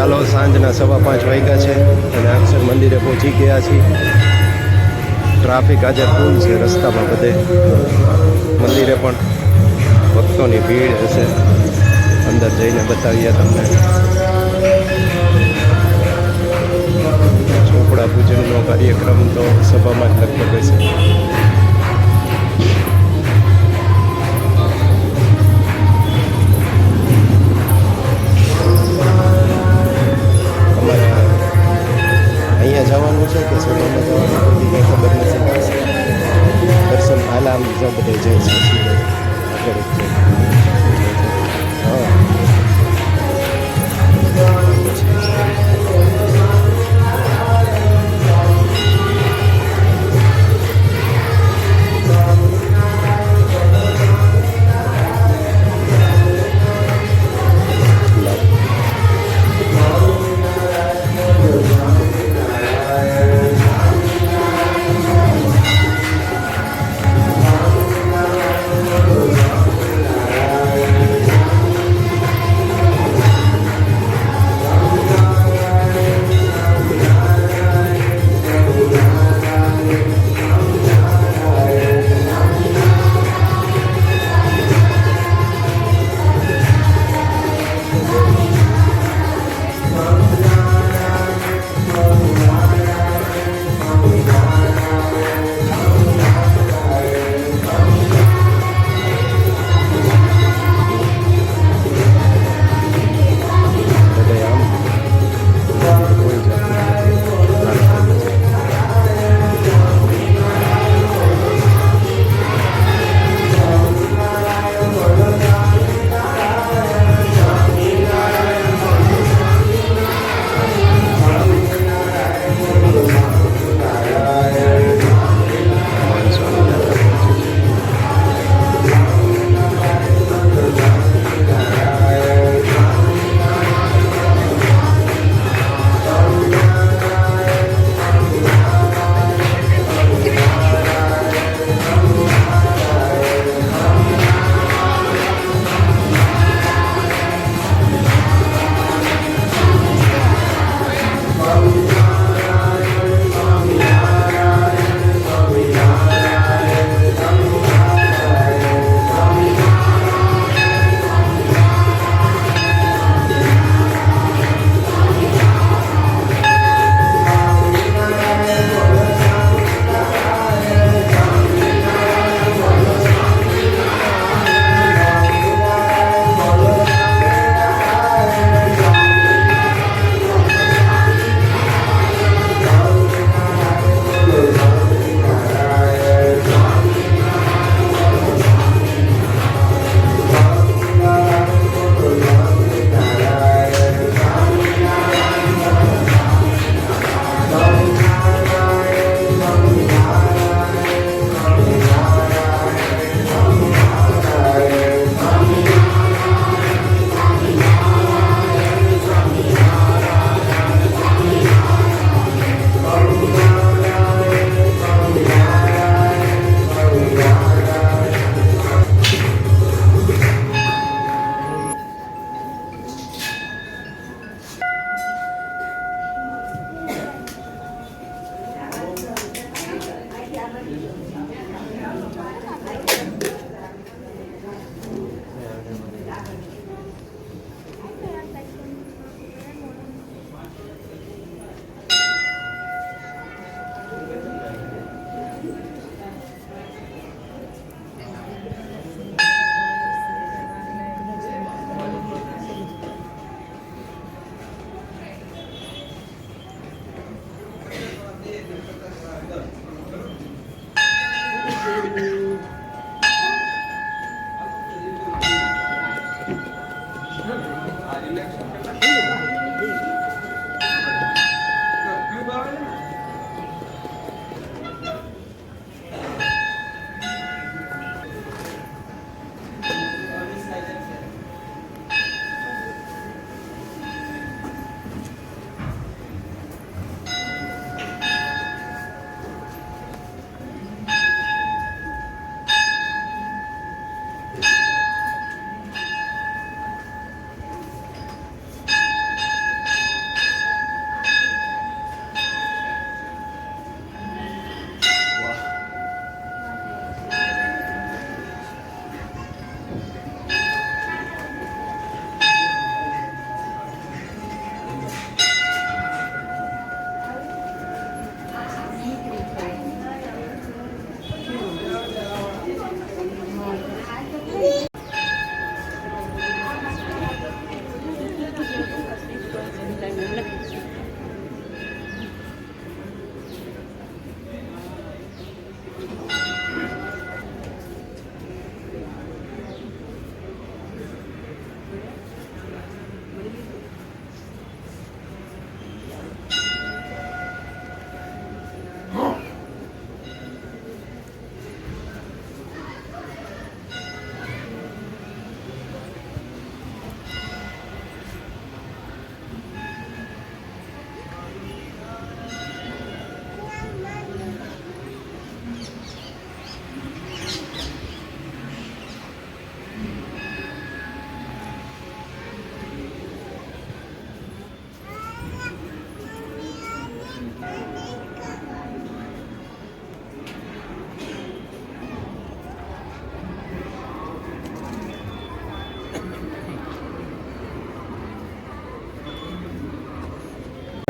ચાલો સાંજના સવા પાંચ વાગ્યા છે અને અક્ષર મંદિરે પહોંચી ગયા છીએ. ટ્રાફિક આજે ફૂલ છે, રસ્તામાં બધે. મંદિરે પણ ભક્તોની ભીડ હશે. અંદર જઈને બતાવીએ તમને. ચોપડા પૂજનનો કાર્યક્રમ તો સભામાં જ લગભગ હશે. અહીંયા જવાનું છે કે સુરતમાં જવાનું બધી કંઈ ખબર નથી દર્શન હાલ આમ જો બધે જાય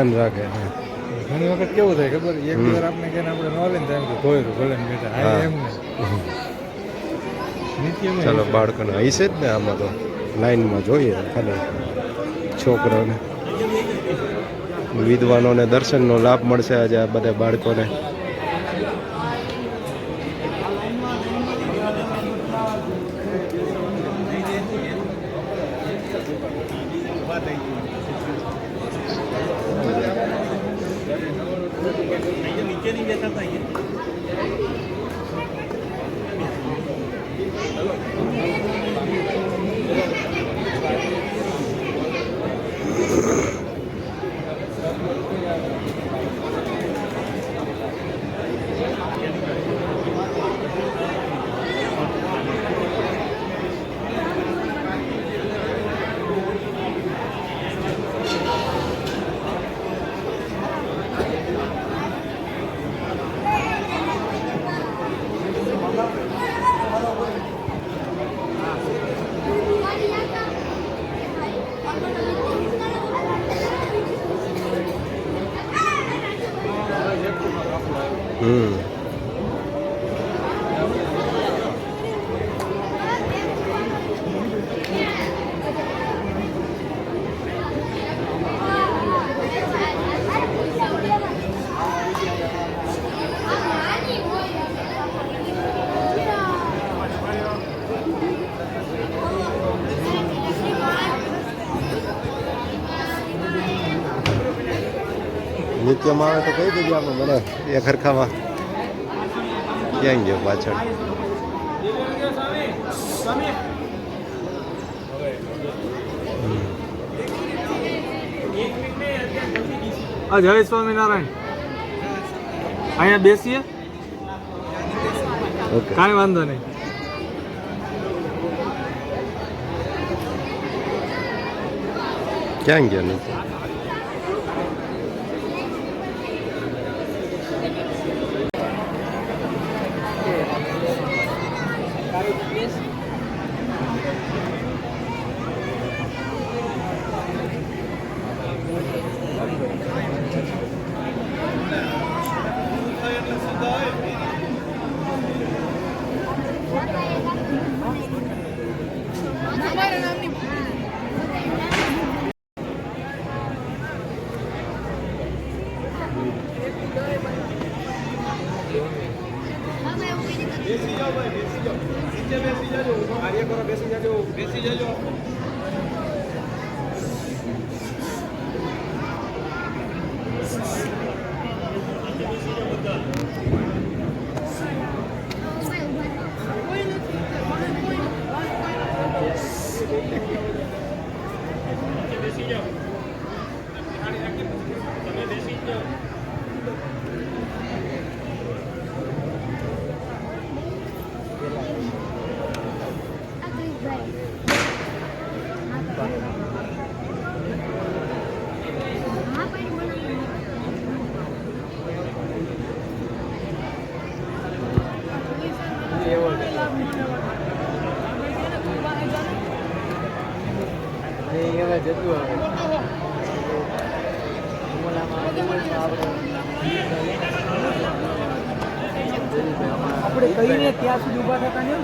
ધ્યાન રાખે ઘણી વખત કેવું થાય ખબર? એક વાર આપણે કે આપણે ન લઈને થાય કે તો ભલે બેટા હા. એમ ને. ચાલો બાળકોને હશે જ ને આમાં તો. લાઈનમાં જોઈએ ખાલી. છોકરાઓને. વિદ્વાનોને દર્શનનો લાભ મળશે આજે આ બધા બાળકોને. ya trata Ooh. એ ખરખામાં ક્યાં ગયો પાછળ? આ જય સ્વામિનારાયણ. અહીંયા બેસીએ? કાંઈ વાંધો નહીં. ક્યાં ગયો એકવાર બેસી જજો? બેસી જજો. નિત્ય આપણે કહીને ત્યાં સુધી ઊભા થતા નહીં.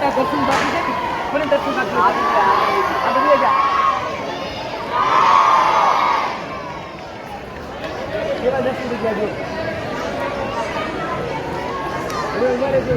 તાર દર્શન બાકી છે મને દર્શન બાકી આ બધું જા. કેવા દર્શન જગ્યા જો મારે જો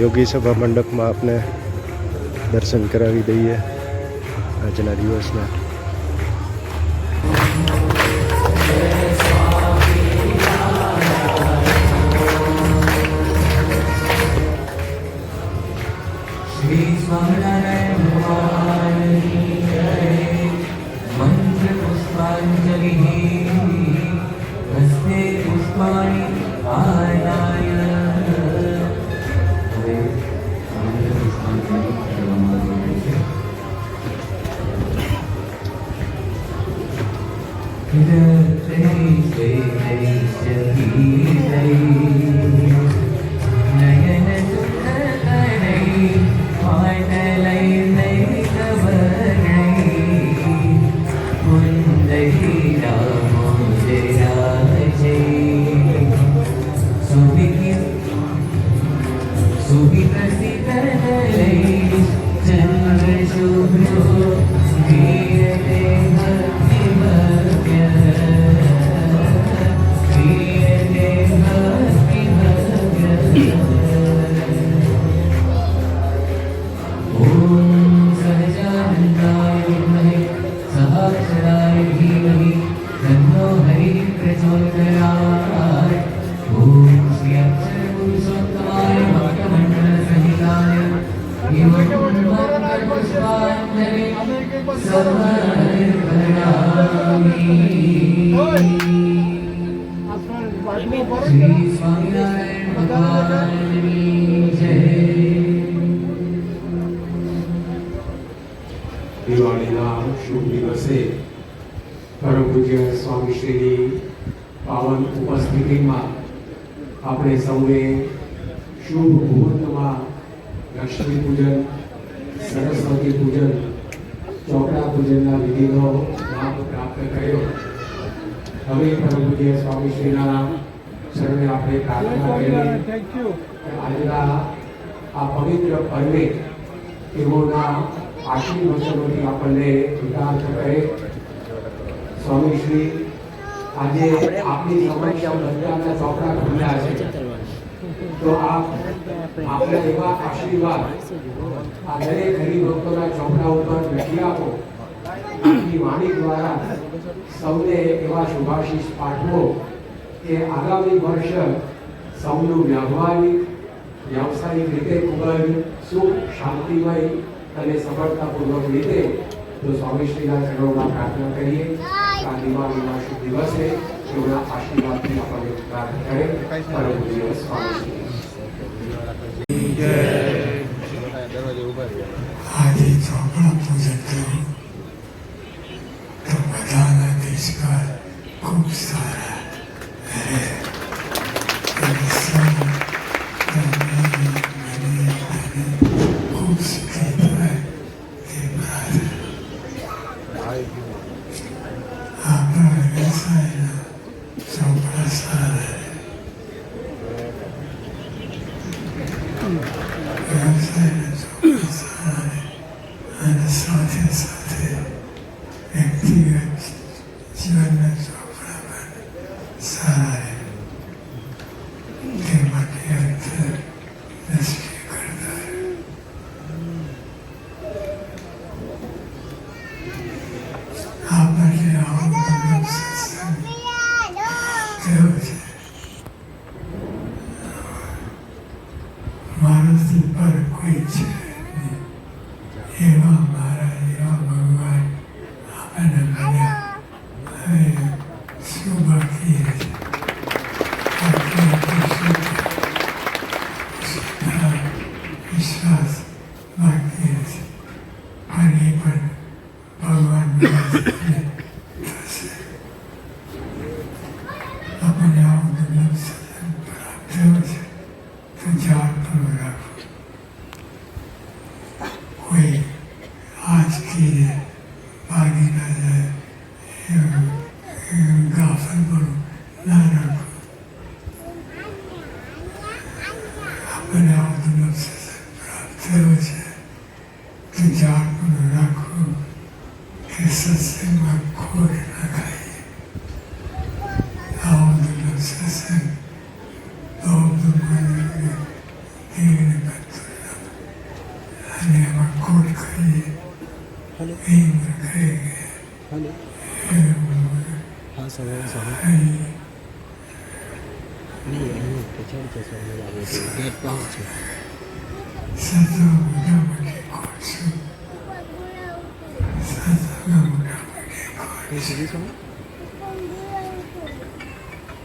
યોગી સભા મંડપમાં આપને દર્શન કરાવી દઈએ આજના દિવસના. શ્રી શુભ મુહૂર્તમાં લક્ષ્મી પૂજન સરસ્વતી પૂજન ચોપડા પૂજનના વિધિનો લાભ પ્રાપ્ત કર્યો. હવે પરમ પૂજ્ય સ્વામીશ્રીના સર્વે આપણે પ્રાર્થના કરી. કે આજના આ પવિત્ર પર્વે તેઓના આશીર્વચનોથી આપણને કૃતાર્થ કરે. સ્વામી શ્રી, આજે આપની સમક્ષ બધાના ચોપડા ખુલ્યા છે. તો આપ આપના એવા આશીર્વાદ આ દરેક હરિભક્તોના ચોપડા ઉપર લખી આપો. આપની વાણી દ્વારા સૌને એવા શુભાશીષ પાઠવો કે આગામી વર્ષ સૌનું વ્યવહારિક વ્યાવસાયિક રીતે ખૂબ જ સુખ શાંતિમય અને સફળતાપૂર્વક રીતે તો સ્વામીશ્રીના ચરણોમાં પ્રાર્થના કરીએ. આ દિવાળીના શુભ દિવસે એમના આશીર્વાદથી આપણને પ્રાર્થના કરે પરમ દિવસ સ્વામીશ્રી આજે ચોપડા પૂજન થયું તો બધાના દેશકાળ ખૂબ સારા રહે and the Southeast પણ એ પણ ભગવાન થશે આપણને हॅलो हॅलो हा सगळं सगळं नाही आहे त्याच्यावरच्या सगळं लागेल गेट पाहूच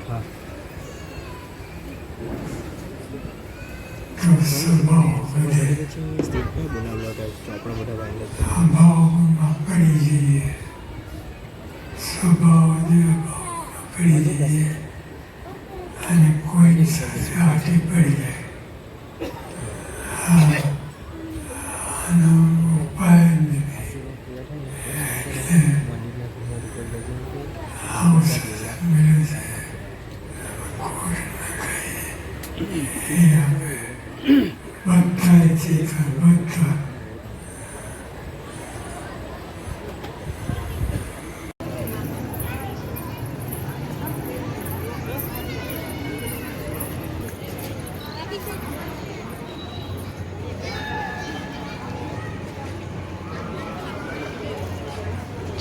हां बोलावलं काय आपण मोठ्या बांधलं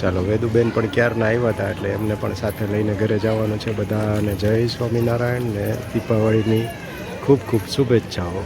ચાલો, વેદુબેન પણ ક્યારના આવ્યા હતા એટલે એમને પણ સાથે લઈને ઘરે જવાનું છે બધાને. જય સ્વામિનારાયણ ને દીપાવળીની ખૂબ ખૂબ શુભેચ્છાઓ.